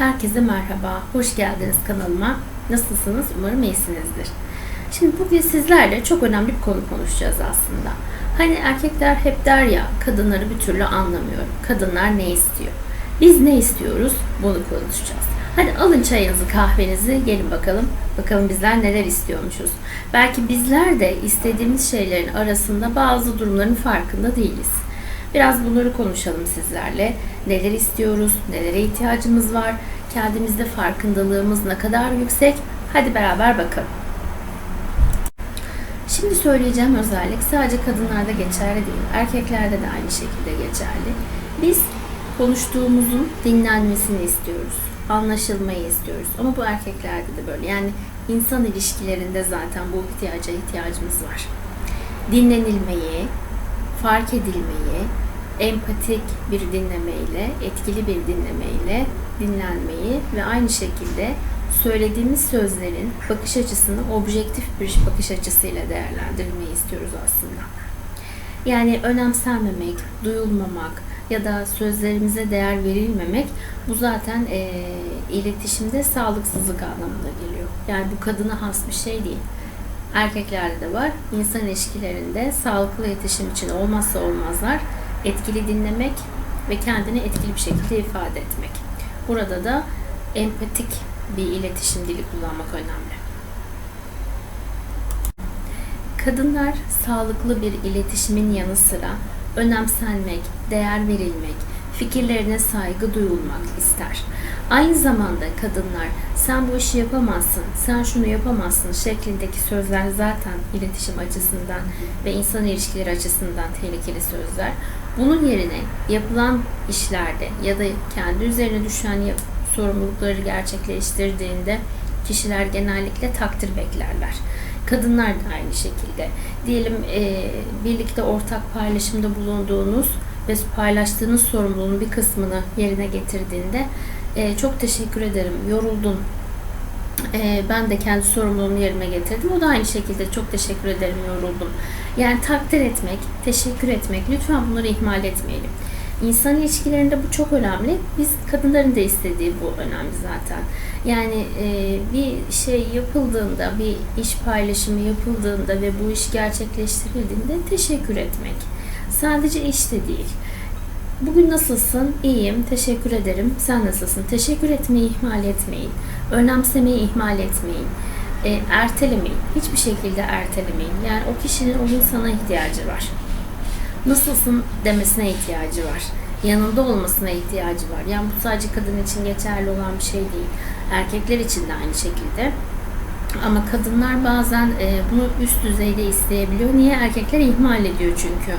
Herkese merhaba, hoş geldiniz kanalıma. Nasılsınız? Umarım iyisinizdir. Şimdi bugün sizlerle çok önemli bir konu konuşacağız aslında. Hani erkekler hep der ya, kadınları bir türlü anlamıyorum. Kadınlar ne istiyor? Biz ne istiyoruz? Bunu konuşacağız. Hadi alın çayınızı, kahvenizi, gelin bakalım. Bakalım bizler neler istiyormuşuz. Belki bizler de istediğimiz şeylerin arasında bazı durumların farkında değiliz. Biraz bunları konuşalım sizlerle. Neler istiyoruz, nelere ihtiyacımız var, kendimizde farkındalığımız ne kadar yüksek. Hadi beraber bakalım. Şimdi söyleyeceğim özellik sadece kadınlarda geçerli değil, erkeklerde de aynı şekilde geçerli. Biz konuştuğumuzun dinlenmesini istiyoruz, anlaşılmayı istiyoruz. Ama bu erkeklerde de böyle. Yani insan ilişkilerinde zaten bu ihtiyaca ihtiyacımız var. Dinlenilmeyi, fark edilmeyi, empatik bir dinlemeyle, etkili bir dinlemeyle dinlenmeyi ve aynı şekilde söylediğimiz sözlerin bakış açısını objektif bir bakış açısıyla değerlendirmeyi istiyoruz aslında. Yani önemsenmemek, duyulmamak ya da sözlerimize değer verilmemek bu zaten e, iletişimde sağlıksızlık anlamına geliyor. Yani bu kadına has bir şey değil erkeklerde de var. İnsan ilişkilerinde sağlıklı iletişim için olmazsa olmazlar etkili dinlemek ve kendini etkili bir şekilde ifade etmek. Burada da empatik bir iletişim dili kullanmak önemli. Kadınlar sağlıklı bir iletişimin yanı sıra önemsenmek, değer verilmek, fikirlerine saygı duyulmak ister. Aynı zamanda kadınlar sen bu işi yapamazsın, sen şunu yapamazsın şeklindeki sözler zaten iletişim açısından ve insan ilişkileri açısından tehlikeli sözler. Bunun yerine yapılan işlerde ya da kendi üzerine düşen sorumlulukları gerçekleştirdiğinde kişiler genellikle takdir beklerler. Kadınlar da aynı şekilde. Diyelim e, birlikte ortak paylaşımda bulunduğunuz ve paylaştığınız sorumluluğun bir kısmını yerine getirdiğinde e, çok teşekkür ederim, yoruldun. E, ben de kendi sorumluluğumu yerine getirdim. O da aynı şekilde çok teşekkür ederim, yoruldum. Yani takdir etmek, teşekkür etmek, lütfen bunları ihmal etmeyelim. İnsan ilişkilerinde bu çok önemli. Biz kadınların da istediği bu önemli zaten. Yani e, bir şey yapıldığında, bir iş paylaşımı yapıldığında ve bu iş gerçekleştirildiğinde teşekkür etmek. Sadece işte değil. Bugün nasılsın? İyiyim. Teşekkür ederim. Sen nasılsın? Teşekkür etmeyi ihmal etmeyin. Önemsemeyi ihmal etmeyin. E, ertelemeyin. Hiçbir şekilde ertelemeyin. Yani o kişinin o gün sana ihtiyacı var. Nasılsın demesine ihtiyacı var. Yanında olmasına ihtiyacı var. Yani bu sadece kadın için geçerli olan bir şey değil. Erkekler için de aynı şekilde. Ama kadınlar bazen e, bunu üst düzeyde isteyebiliyor. Niye? Erkekler ihmal ediyor çünkü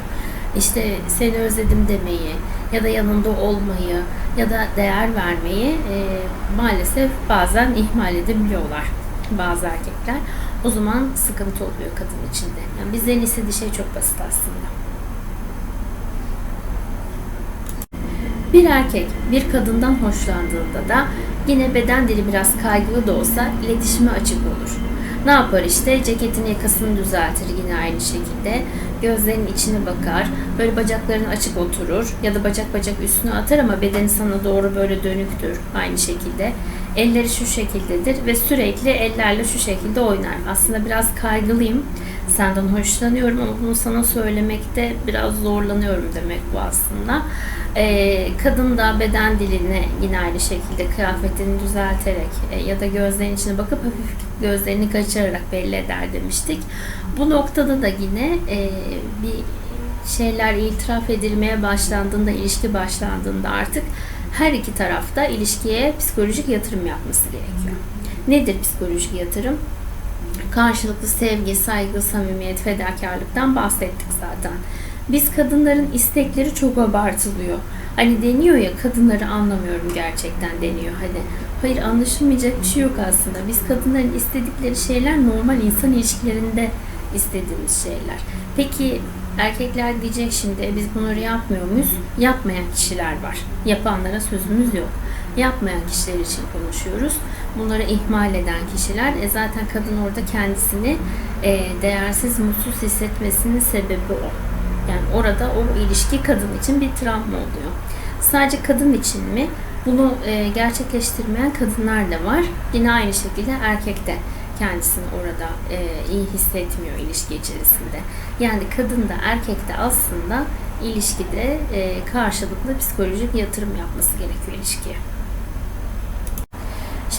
işte seni özledim demeyi ya da yanında olmayı ya da değer vermeyi e, maalesef bazen ihmal edebiliyorlar bazı erkekler. O zaman sıkıntı oluyor kadın içinde. Yani bizlerin istediği şey çok basit aslında. Bir erkek bir kadından hoşlandığında da yine beden dili biraz kaygılı da olsa iletişime açık olur. Ne yapar işte? Ceketin yakasını düzeltir yine aynı şekilde. Gözlerinin içine bakar. Böyle bacaklarını açık oturur. Ya da bacak bacak üstüne atar ama bedeni sana doğru böyle dönüktür aynı şekilde. Elleri şu şekildedir ve sürekli ellerle şu şekilde oynar. Aslında biraz kaygılıyım. Senden hoşlanıyorum ama bunu sana söylemekte biraz zorlanıyorum demek bu aslında. Ee, kadın da beden dilini yine aynı şekilde kıyafetini düzelterek e, ya da gözlerinin içine bakıp hafif gözlerini kaçırarak belli eder demiştik. Bu noktada da yine e, bir şeyler itiraf edilmeye başlandığında, ilişki başlandığında artık her iki tarafta ilişkiye psikolojik yatırım yapması gerekiyor. Nedir psikolojik yatırım? Karşılıklı sevgi, saygı, samimiyet, fedakarlıktan bahsettik zaten. Biz kadınların istekleri çok abartılıyor. Hani deniyor ya kadınları anlamıyorum gerçekten deniyor. Hani hayır anlaşılmayacak bir şey yok aslında. Biz kadınların istedikleri şeyler normal insan ilişkilerinde istediğimiz şeyler. Peki erkekler diyecek şimdi "E, biz bunları yapmıyor muyuz? Yapmayan kişiler var. Yapanlara sözümüz yok. Yapmayan kişiler için konuşuyoruz. Bunları ihmal eden kişiler e zaten kadın orada kendisini e, değersiz, mutsuz hissetmesinin sebebi o. Yani orada o ilişki kadın için bir travma oluyor. Sadece kadın için mi? Bunu e, gerçekleştirmeyen kadınlar da var. Yine aynı şekilde erkek de kendisini orada e, iyi hissetmiyor ilişki içerisinde. Yani kadın da erkek de aslında ilişkide e, karşılıklı psikolojik yatırım yapması gerekiyor ilişkiye.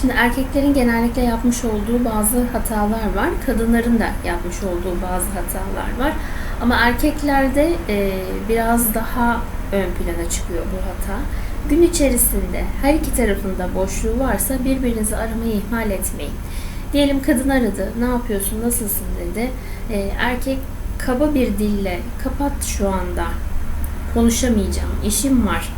Şimdi erkeklerin genellikle yapmış olduğu bazı hatalar var. Kadınların da yapmış olduğu bazı hatalar var. Ama erkeklerde e, biraz daha ön plana çıkıyor bu hata. Gün içerisinde her iki tarafında boşluğu varsa birbirinizi aramayı ihmal etmeyin. Diyelim kadın aradı, ne yapıyorsun, nasılsın dedi. E, erkek kaba bir dille, kapat şu anda, konuşamayacağım, işim var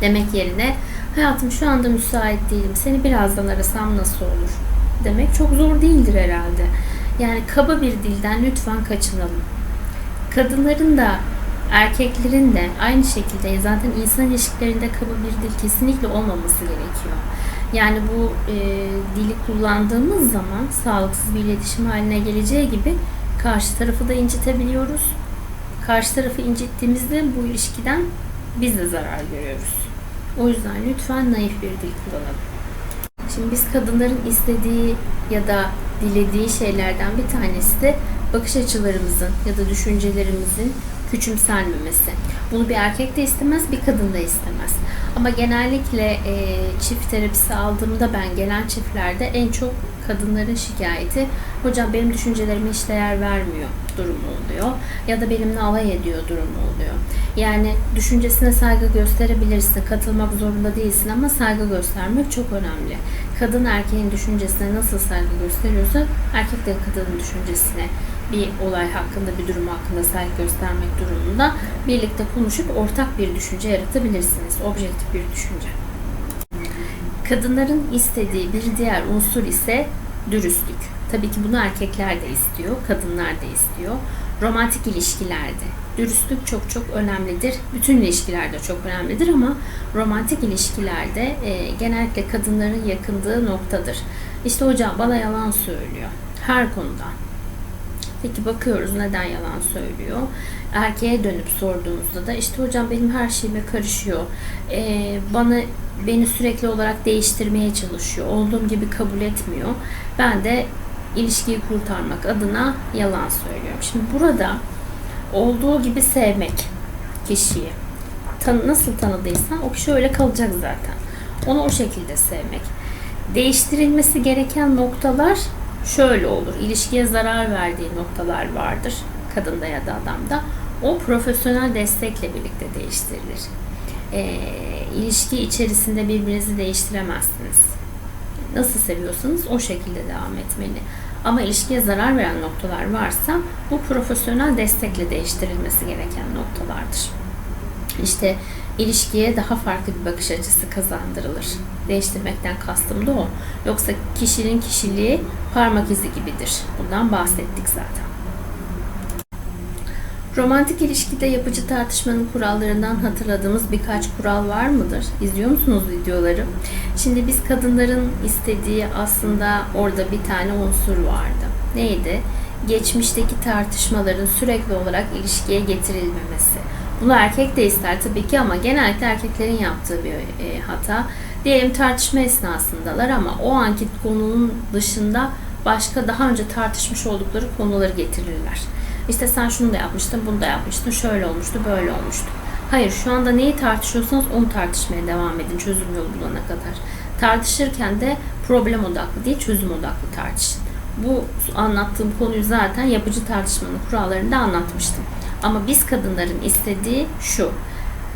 demek yerine hayatım şu anda müsait değilim, seni birazdan arasam nasıl olur demek çok zor değildir herhalde. Yani kaba bir dilden lütfen kaçınalım. Kadınların da erkeklerin de aynı şekilde zaten insan ilişkilerinde kaba bir dil kesinlikle olmaması gerekiyor. Yani bu e, dili kullandığımız zaman sağlıksız bir iletişim haline geleceği gibi karşı tarafı da incitebiliyoruz. Karşı tarafı incittiğimizde bu ilişkiden biz de zarar görüyoruz. O yüzden lütfen naif bir dil kullanalım. Şimdi biz kadınların istediği ya da dilediği şeylerden bir tanesi de bakış açılarımızın ya da düşüncelerimizin küçümsenmemesi. Bunu bir erkek de istemez, bir kadın da istemez. Ama genellikle e, çift terapisi aldığımda ben gelen çiftlerde en çok kadınların şikayeti hocam benim düşüncelerime hiç değer vermiyor durumu oluyor ya da benimle alay ediyor durumu oluyor. Yani düşüncesine saygı gösterebilirsin, katılmak zorunda değilsin ama saygı göstermek çok önemli. Kadın erkeğin düşüncesine nasıl saygı gösteriyorsa erkek de kadının düşüncesine bir olay hakkında, bir durum hakkında saygı göstermek durumunda birlikte konuşup ortak bir düşünce yaratabilirsiniz. Objektif bir düşünce. Kadınların istediği bir diğer unsur ise dürüstlük. Tabii ki bunu erkekler de istiyor, kadınlar da istiyor. Romantik ilişkilerde dürüstlük çok çok önemlidir. Bütün ilişkilerde çok önemlidir ama romantik ilişkilerde e, genellikle kadınların yakındığı noktadır. İşte hocam bana yalan söylüyor. Her konuda. Peki bakıyoruz neden yalan söylüyor. Erkeğe dönüp sorduğumuzda da işte hocam benim her şeyime karışıyor. Ee, bana beni sürekli olarak değiştirmeye çalışıyor. Olduğum gibi kabul etmiyor. Ben de ilişkiyi kurtarmak adına yalan söylüyorum. Şimdi burada olduğu gibi sevmek kişiyi. Tan nasıl tanıdıysan o kişi öyle kalacak zaten. Onu o şekilde sevmek. Değiştirilmesi gereken noktalar şöyle olur. İlişkiye zarar verdiği noktalar vardır kadında ya da adamda. O profesyonel destekle birlikte değiştirilir. E, ilişki içerisinde birbirinizi değiştiremezsiniz. Nasıl seviyorsanız o şekilde devam etmeli. Ama ilişkiye zarar veren noktalar varsa bu profesyonel destekle değiştirilmesi gereken noktalardır. İşte ilişkiye daha farklı bir bakış açısı kazandırılır. Değiştirmekten kastım da o. Yoksa kişinin kişiliği parmak izi gibidir. Bundan bahsettik zaten. Romantik ilişkide yapıcı tartışmanın kurallarından hatırladığımız birkaç kural var mıdır? İzliyor musunuz videoları? Şimdi biz kadınların istediği aslında orada bir tane unsur vardı. Neydi? Geçmişteki tartışmaların sürekli olarak ilişkiye getirilmemesi. Bunu erkek de ister tabii ki ama genellikle erkeklerin yaptığı bir e, hata. Diyelim tartışma esnasındalar ama o anki konunun dışında başka daha önce tartışmış oldukları konuları getirirler. İşte sen şunu da yapmıştın, bunu da yapmıştın, şöyle olmuştu, böyle olmuştu. Hayır, şu anda neyi tartışıyorsanız onu tartışmaya devam edin çözüm yolu bulana kadar. Tartışırken de problem odaklı değil, çözüm odaklı tartışın. Bu anlattığım konuyu zaten yapıcı tartışmanın kurallarında anlatmıştım. Ama biz kadınların istediği şu.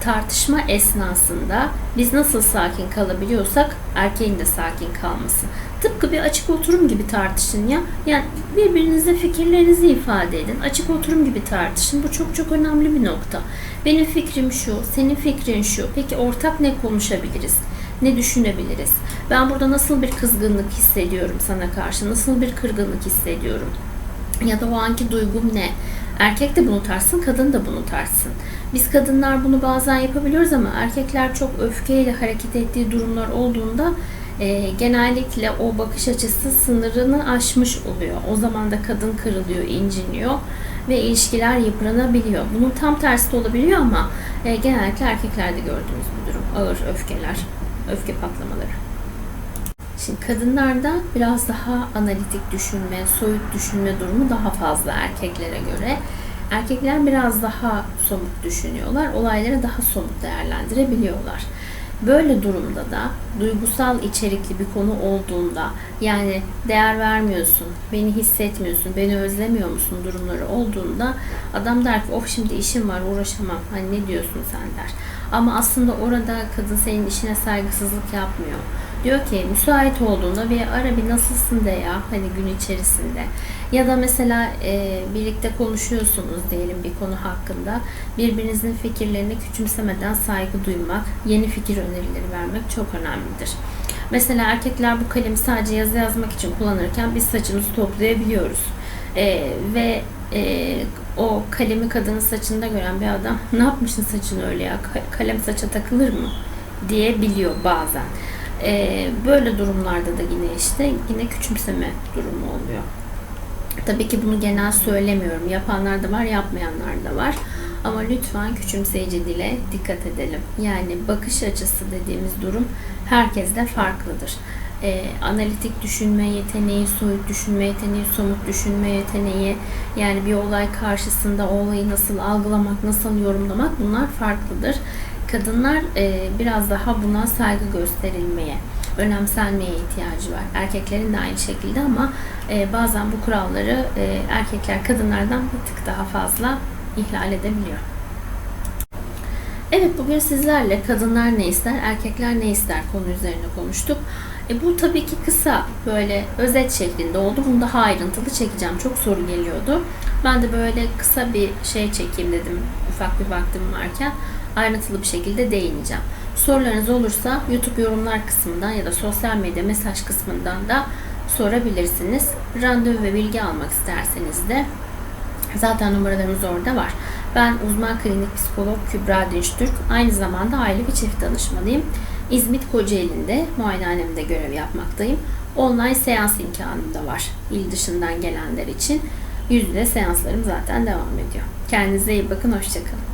Tartışma esnasında biz nasıl sakin kalabiliyorsak erkeğin de sakin kalması. Tıpkı bir açık oturum gibi tartışın ya. Yani birbirinizle fikirlerinizi ifade edin. Açık oturum gibi tartışın. Bu çok çok önemli bir nokta. Benim fikrim şu, senin fikrin şu. Peki ortak ne konuşabiliriz? Ne düşünebiliriz? Ben burada nasıl bir kızgınlık hissediyorum sana karşı? Nasıl bir kırgınlık hissediyorum? Ya da o anki duygum ne? Erkek de bunu tarsın, kadın da bunu tarsın. Biz kadınlar bunu bazen yapabiliyoruz ama erkekler çok öfkeyle hareket ettiği durumlar olduğunda e, genellikle o bakış açısı sınırını aşmış oluyor. O zaman da kadın kırılıyor, inciniyor. ve ilişkiler yıpranabiliyor. Bunun tam tersi de olabiliyor ama e, genellikle erkeklerde gördüğümüz bir durum. Ağır öfkeler, öfke patlamaları. Şimdi kadınlarda biraz daha analitik düşünme, soyut düşünme durumu daha fazla erkeklere göre. Erkekler biraz daha somut düşünüyorlar, olayları daha somut değerlendirebiliyorlar. Böyle durumda da duygusal içerikli bir konu olduğunda yani değer vermiyorsun, beni hissetmiyorsun, beni özlemiyor musun durumları olduğunda adam der ki of şimdi işim var uğraşamam hani ne diyorsun sen der. Ama aslında orada kadın senin işine saygısızlık yapmıyor. Diyor ki müsait olduğunda bir ara bir nasılsın de ya hani gün içerisinde. Ya da mesela e, birlikte konuşuyorsunuz diyelim bir konu hakkında. Birbirinizin fikirlerini küçümsemeden saygı duymak, yeni fikir önerileri vermek çok önemlidir. Mesela erkekler bu kalemi sadece yazı yazmak için kullanırken biz saçımızı toplayabiliyoruz. E, ve e, o kalemi kadının saçında gören bir adam ne yapmışsın saçını öyle ya kalem saça takılır mı diyebiliyor bazen. E, böyle durumlarda da yine işte yine küçümseme durumu oluyor. Tabii ki bunu genel söylemiyorum. Yapanlar da var, yapmayanlar da var. Ama lütfen küçümseyici dile dikkat edelim. Yani bakış açısı dediğimiz durum herkeste farklıdır. Ee, analitik düşünme yeteneği, soyut düşünme yeteneği, somut düşünme yeteneği, yani bir olay karşısında o olayı nasıl algılamak, nasıl yorumlamak bunlar farklıdır. Kadınlar e, biraz daha buna saygı gösterilmeye, önemsenmeye ihtiyacı var. Erkeklerin de aynı şekilde ama e, bazen bu kuralları e, erkekler kadınlardan bir tık daha fazla ihlal edebiliyor. Evet bugün sizlerle kadınlar ne ister, erkekler ne ister konu üzerine konuştuk. E, bu tabii ki kısa böyle özet şeklinde oldu. Bunu daha ayrıntılı çekeceğim. Çok soru geliyordu. Ben de böyle kısa bir şey çekeyim dedim ufak bir vaktim varken ayrıntılı bir şekilde değineceğim. Sorularınız olursa YouTube yorumlar kısmından ya da sosyal medya mesaj kısmından da sorabilirsiniz. Randevu ve bilgi almak isterseniz de zaten numaralarımız orada var. Ben uzman klinik psikolog Kübra Dinçtürk. Aynı zamanda aile ve çift danışmanıyım. İzmit Kocaeli'nde muayenehanemde görev yapmaktayım. Online seans imkanım da var il dışından gelenler için. Yüzde seanslarım zaten devam ediyor. Kendinize iyi bakın, hoşçakalın.